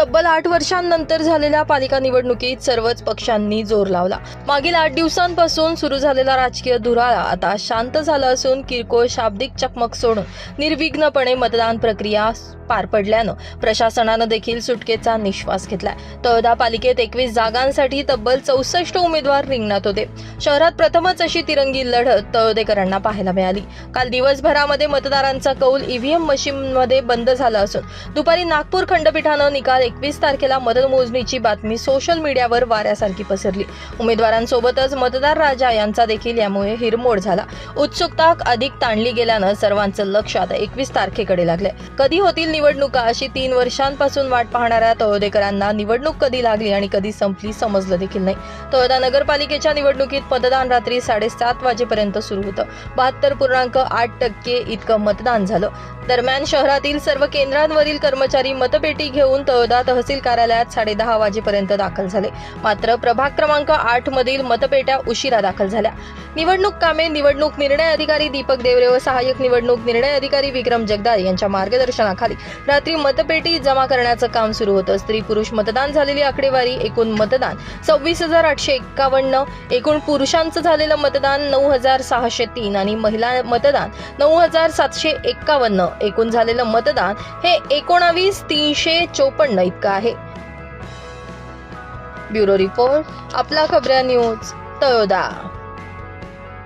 तब्बल आठ वर्षांनंतर झालेल्या पालिका निवडणुकीत सर्वच पक्षांनी जोर लावला. मागील आठ दिवसांपासून सुरू झालेला राजकीय धुराळा आता शांत झाला असून किरकोळ शाब्दिक चकमक सोडून निर्विघ्नपणे मतदान प्रक्रिया पार पडल्यानं प्रशासनानं देखील सुटकेचा निश्वास घेतलाय. तळदा पालिकेत एकवीस जागांसाठी तब्बल चौसष्ट उमेदवार रिंगणात होते. शहरात प्रथमच अशी तिरंगी लढत तळदेकरांना पाहायला मिळाली. काल दिवसभरामध्ये मतदारांचा कौल ईव्हीएम मशीनमध्ये बंद झाला असून दुपारी नागपूर खंडपीठानं निकाल एकवीस तारखेला मतमोजणीची बातमी सोशल मीडियावर वाऱ्यासारखी पसरली. उमेदवारांसोबतच मतदार राजा यांचा देखील यामुळे हिरमोड झाला. उत्सुकता अधिक ताणली गेल्यानं सर्वांचं लक्ष आता एकवीस तारखेकडे लागलंय. कधी होतील निवडणुका अशी तीन वर्षांपासून वाट पाहणाऱ्या तळोदेकरांना निवडणूक कधी लागली आणि कधी संपली समजलं देखील नाही. तळोदा नगरपालिकेच्या निवडणुकीत मतदान रात्री साडेसात वाजेपर्यंत सुरू होतं. बहात्तर पूर्णांक आठ टक्के इतकं मतदान झालं. दरम्यान शहरातील सर्व केंद्रांवरील कर्मचारी मतपेटी घेऊन तळोदा तहसील कार्यालयात साडेदहा वाजेपर्यंत दाखल झाले. मात्र प्रभाग क्रमांक आठ मधील मतपेट्या उशिरा दाखल झाल्या. निवडणूक कामे निवडणूक निर्णय अधिकारी दीपक देवरे व सहाय्यक निवडणूक निर्णय अधिकारी विक्रम जगदाळे यांच्या मार्गदर्शनाखाली रात्री मतपेटी जमा करण्याचं काम सुरू होतं. स्त्री पुरुष मतदान झालेली आकडेवारी एकूण मतदान सव्वीस हजार आठशे एक्कावन्न एकूण पुरुषांचं झालेलं मतदान नऊ हजार सहाशे तीन आणि महिला मतदान नऊ हजार सातशे एक्कावन्न. एकूण झालेलं मतदान हे एकोणावीस तीनशे चोपन्न इतकं आहे. ब्युरो रिपोर्ट आपला खबऱ्या न्यूज तळोदा.